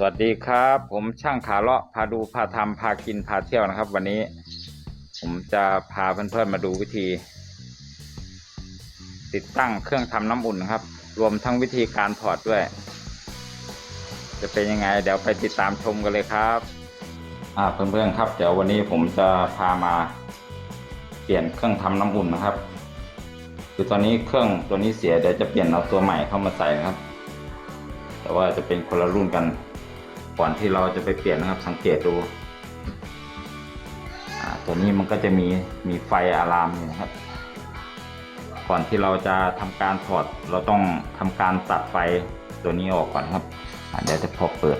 สวัสดีครับ ผมช่างขาเลาะพาดูพาทำพากินพาเที่ยวนะครับ วันนี้ ผมจะพาเพื่อนๆมาดูวิธี ติดตั้งเครื่องทำน้ำอุ่นครับ รวมทั้งวิธีการถอดด้วย จะเป็นยังไง เดี๋ยวไปติดตามชมกันเลยครับอ่าเพื่อนๆครับเดี๋ยววันนี้ผมจะพามาเปลี่ยนเครื่องทำน้ำอุ่นนะครับ คือตอนนี้เครื่องตัวนี้เสียเดี๋ยวจะเปลี่ยนเอาตัวใหม่เข้ามาใส่นะครับ แต่ว่าจะเป็นคนละรุ่นกัน ก่อนที่เราจะไปเปลี่ยนนะครับสังเกตดูตัวนี้มันก็จะมีมีไฟอะลามอยู่นะครับ ก่อนที่เราจะทำการถอดเราต้องทำการตัดไฟตัวนี้ออกก่อนครับอาเดี๋ยวจะพอเปิด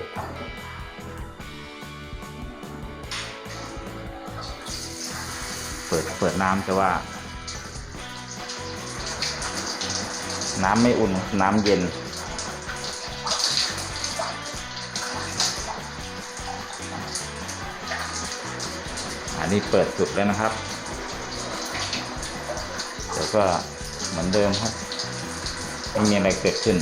เปิดเปิดน้ำแต่ว่า น้ำไม่อุ่นน้ำเย็น นนี้เปิดสุดแล้วนะครับเดี๋ยวก็เหมือนเดิมครับไม่มีอะไรเกิดขึ้น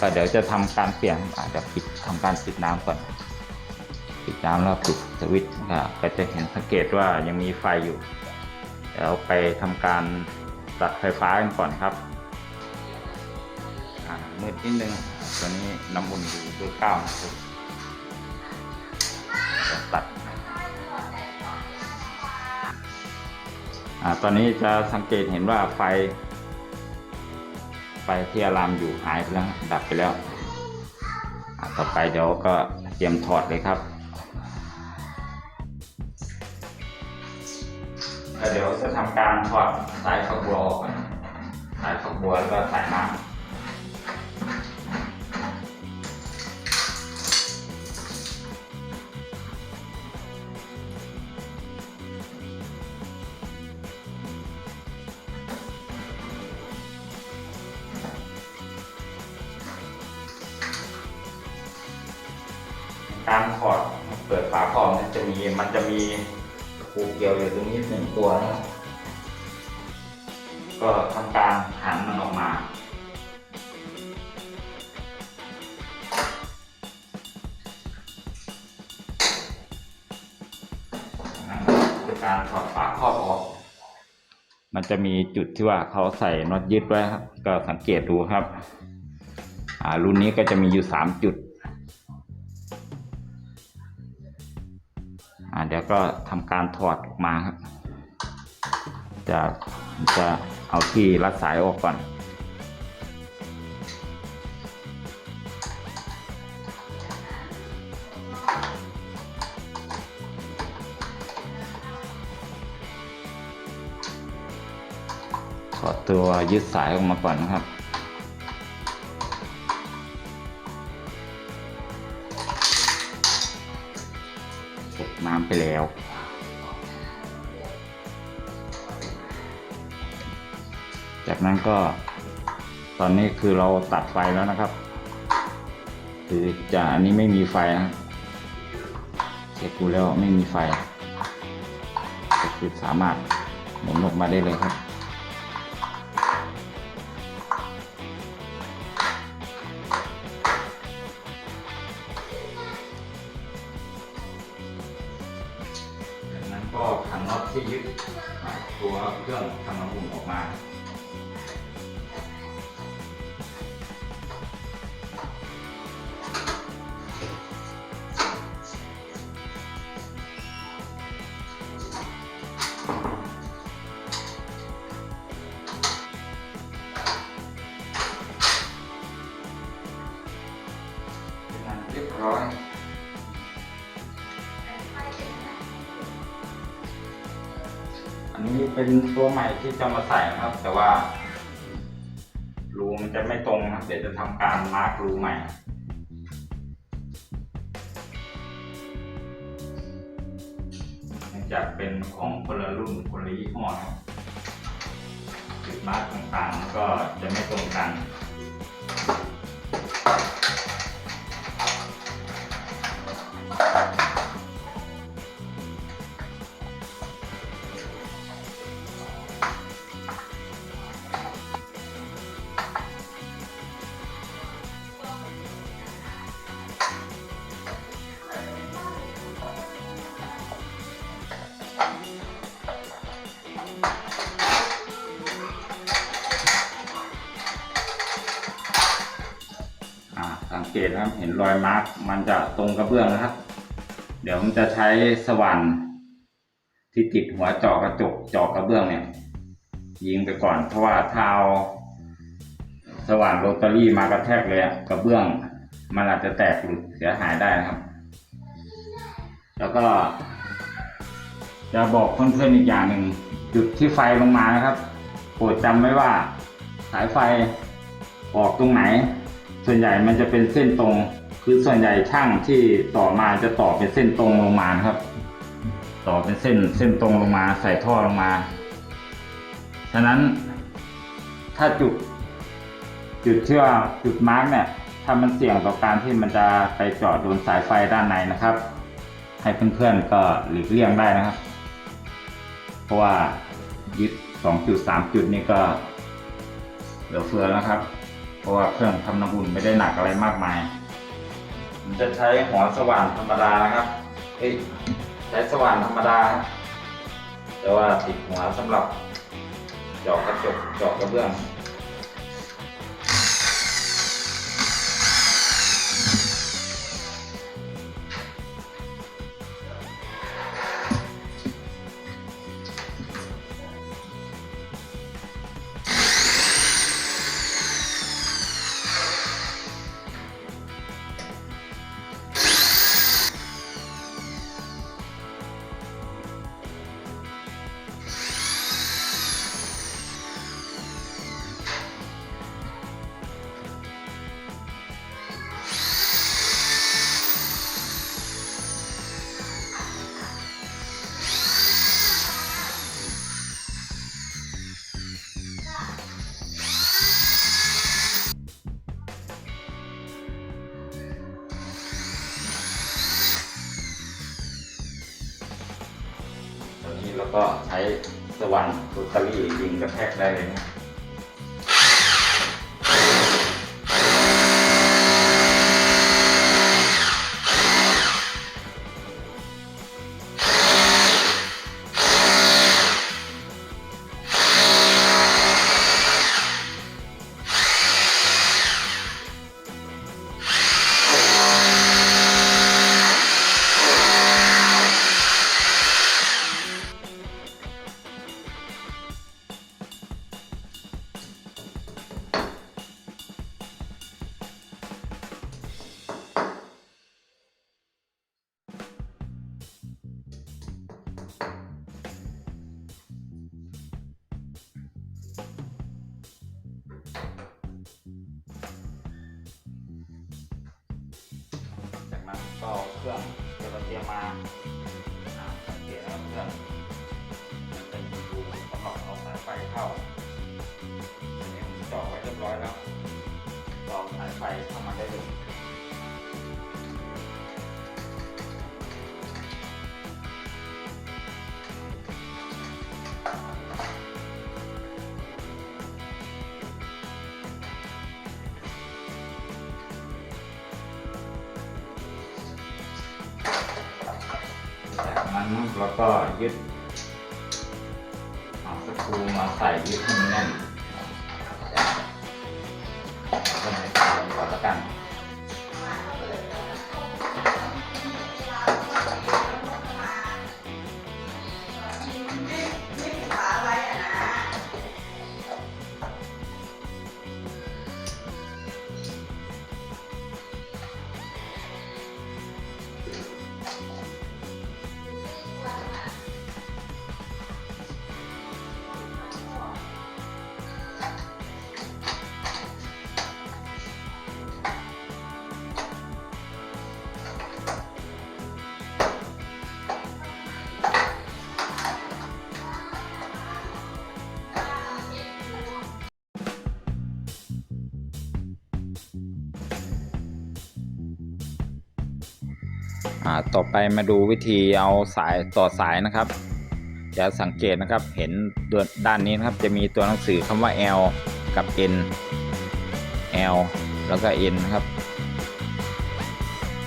ก็เดี๋ยวจะทำการเปลี่ยนอาจจะปิดทำการปิดน้ำก่อน ปิดน้ำแล้วปิดสวิตช์ก็จะเห็นสังเกตว่ายังมีไฟอยู่เดี๋ยวไปทำการตัดไฟฟ้ากันก่อนครับอ่ามืดนิดนึง ตัวนี้น้ำอุ่นอยู่ด้วยเก้านะครับ อ่าตอนนี้จะสังเกตเห็นว่าไฟ ไฟที่อะลามอยู่หายไปแล้วดับไปแล้วอ่าต่อไปเดี๋ยวก็เตรียมถอดเลยครับแล้วเดี๋ยวจะทำการถอดสายฝักบัวออกก่อนสายฝักบัวแล้วก็สายน้ำ ฝาครอบนี่จะมีมันจะมีตะปูเกี่ยวอยู่ตรงนี้หนึ่งตัวนะครับก็ทำการหันมันออกมา คือการถอดฝาครอบออก มันจะมีจุดที่ว่าเขาใส่น็อตยึดไว้ครับ ก็สังเกตดูครับ อ่ารุ่นนี้ก็จะมีอยู่สามจุด เดี๋ยวก็ทำการถอดออกมาครับ จะจะเอาที่รัดสายออกก่อนถอดตัวยึดสายออกมาก่อนนะครับ แล้ว จากนั้นก็ตอนนี้คือเราตัดไฟแล้วนะครับ คือจะอันนี้ไม่มีไฟนะเช็คดูแล้วไม่มีไฟก็คือสามารถหมุนออกมาได้เลยครับ เป็นตัวใหม่ที่จะมาใส่นะครับ แต่ว่ารูมันจะไม่ตรงนะครับเดี๋ยวจะทำการมาร์กรูใหม่เนื่องจากเป็นของคนละรุ่นคนละยี่ห้อนะครับจุดมาร์กต่างๆก็จะไม่ตรงกัน เกตนะครับ เห็นรอยมาร์กมันจะตรงกระเบื้องนะครับ เดี๋ยวผมจะใช้สว่านที่ติดหัวเจาะกระจกเจาะกระเบื้องเนี่ย ยิงไปก่อน เพราะว่าถ้าเอาสว่านโรตารี่มากระแทกเลยอะกระเบื้อง มันอาจจะแตกหลุดเสียหายได้นะครับ แล้วก็ จะบอกเพื่อนๆอีกอย่างหนึ่งจุดที่ไฟลงมานะครับโปรดจำไว้ว่าสายไฟออกตรงไหน ส่วนใหญ่มันจะเป็นเส้นตรง คือส่วนใหญ่ช่างที่ต่อมาจะต่อเป็นเส้นตรงลงมานะครับ ต่อเป็นเส้นเส้นตรงลงมา ใส่ท่อลงมา ฉะนั้นถ้าจุดจุดที่ว่าจุดมาร์กเนี่ยถ้ามันเสี่ยงต่อการที่มันจะไปเจาะโดนสายไฟด้านในนะครับ ให้เพื่อนๆก็หลีกเลี่ยงได้นะครับ เพราะว่ายึด2จุด3จุดนี่ก็เหลือเฟือแล้วครับ เพราะว่าเครื่องทำน้ำอุ่นไม่ได้หนักอะไรมากมายผมจะใช้หัวสว่านธรรมดานะครับเอ้ยใช้สว่านธรรมดา แต่ว่าติดหัวสำหรับเจาะกระจกเจาะกระเบื้อง แล้วก็ใช้สว่านโรตารี่ยิงกระแทกได้เลยนะ ก็เอาเครื่องที่เราเตรียมมาสังเกตนะครับเครื่องมันเป็นรูสำหรับเอาสายไฟเข้าอันนี้ผมเจาะไว้เรียบร้อยแล้วต่อสายไฟเข้ามาได้เลย แล้วก็ยึดเอาสกรูมาใส่ยึดให้มันแน่น อ่าต่อไปมาดูวิธีเอาสายต่อสายนะครับ จะสังเกตนะครับเห็นด้านนี้นะครับจะมีตัวหนังสือคำว่า L กับ N L แล้วก็ N ครับ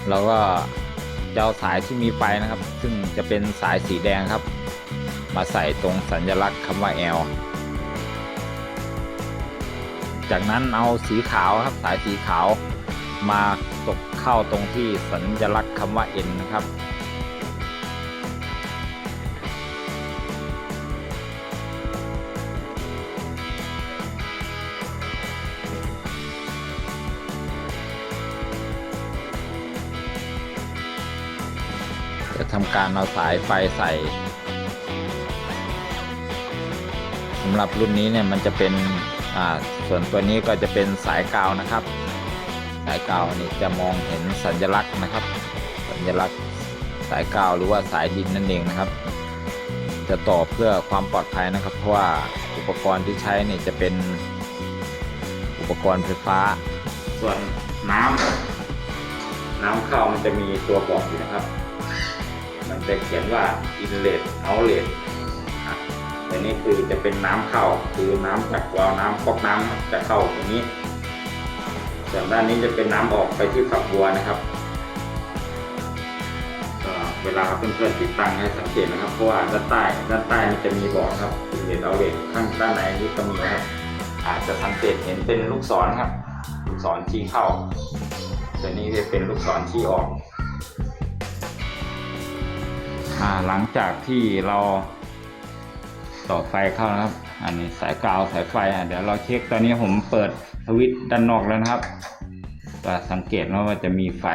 แล้วก็จะเอาสายที่มีไฟนะครับ ซึ่งจะเป็นสายสีแดงครับ มาใส่ตรงสัญลักษณ์คำว่า L จากนั้นเอาสีขาวครับสายสีขาว มาตกเข้าตรงที่สัญลักษณ์คำว่า N นะครับ จะทำการเอาสายไฟใส่สำหรับรุ่นนี้เนี่ยมันจะเป็นอ่าส่วนตัวนี้ก็จะเป็นสายกาวนะครับ สายกาวนี่จะมองเห็นสัญลักษณ์นะครับ สัญลักษณ์สายกาวหรือว่าสายดินนั่นเองนะครับ จะต่อเพื่อความปลอดภัยนะครับ เพราะว่าอุปกรณ์ที่ใช้นี่จะเป็นอุปกรณ์ไฟฟ้า ส่วนน้ำน้ำเข้ามันจะมีตัวบอกอยู่นะครับ มันจะเขียนว่า inlet outlet อะแต่นี่คือจะเป็นน้ำเข้าคือน้ำจากวาล์วน้ำก๊อกน้ำจะเข้าตรงนี้ ส่วนด้านนี้จะเป็นน้ำออกไปที่ฝักบัวนะครับเวลาเพื่อนๆติดตั้งให้สังเกตนะครับ เพราะว่าด้านใต้ด้านใต้มันจะมีบอกครับ inlet outlet ข้างด้านในนี้ก็มีนะครับ อาจจะสังเกตเห็นเป็นลูกศรครับ ลูกศรชี้เข้าตัวนี้จะเป็นลูกศรชี้ออกอหลังจากที่เราต่อไฟเข้านะครับ อันนี้สายกาวสายไฟอะเดี๋ยวเราเช็คตอนนี้ผมเปิด สวิตช์ด้านนอกแล้วนะครับก็สังเกตนะว่าจะมีไฟ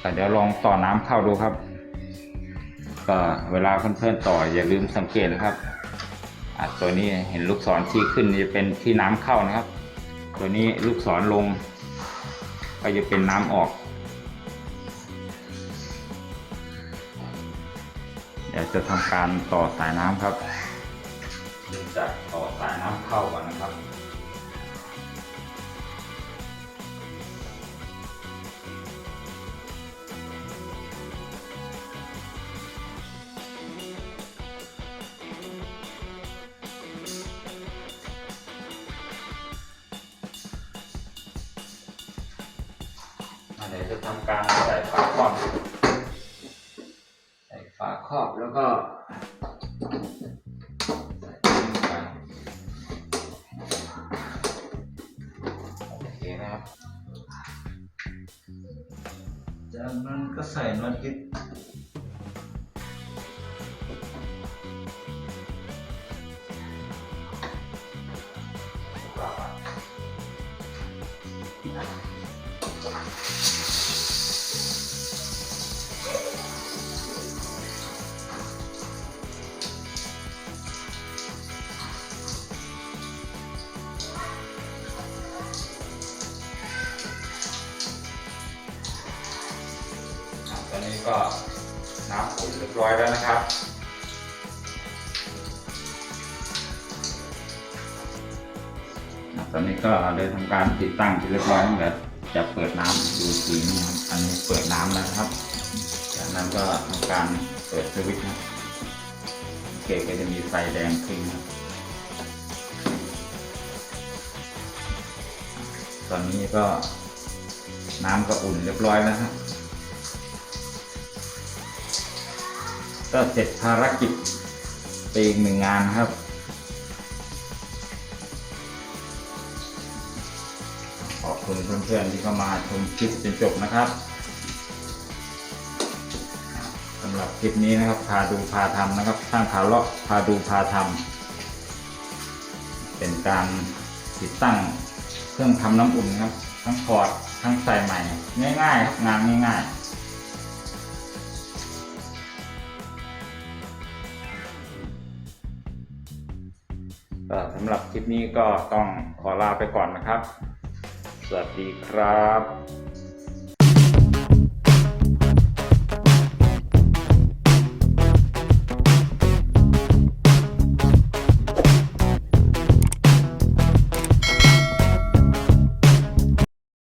แต่เดี๋ยวลองต่อน้ำเข้าดูครับก็เวลาเพื่อนๆต่ออย่าลืมสังเกตนะครับอะตัวนี้เห็นลูกศรชี้ขึ้นจะเป็นที่น้ำเข้านะครับ ตัวนี้ลูกศรลง ก็จะเป็นน้ำออก เดี๋ยวจะทำการต่อสายน้ำครับจะต่อสายน้ำเข้าก่อนนะครับ เดี๋ยวจะทำการใส่ฝาครอบ ใส่ฝาครอบแล้วก็ ร้อยแล้วนะครับ ตอนนี้ก็ได้ทำการติดตั้งเรียบร้อยแล้วเดี๋ยวจะเปิดน้ำดูสีนะครับอันนี้เปิดน้ำแล้วครับ จากนั้นก็ทำการเปิดสวิตช์นะเคก็จะมีไฟแดงขึ้นนะตอนนี้ก็น้ำก็อุ่นเรียบร้อยแล้วครับ ก็เสร็จภารกิจไปอีกหนึ่งงานครับ ขอบคุณเพื่อนๆที่เข้ามาชมคลิปจนจบนะครับสำหรับคลิปนี้นะครับ พาดูพาทำนะครับสร้างขาเลาะพาดูพาทำเป็นการติดตั้งเครื่องทำน้ำอุ่นครับ ทั้งถอดทั้งใส่ใหม่ ง่ายๆครับงานง่ายๆ สำหรับคลิปนี้ก็ต้องขอลาไปก่อนนะครับ สวัสดีครับ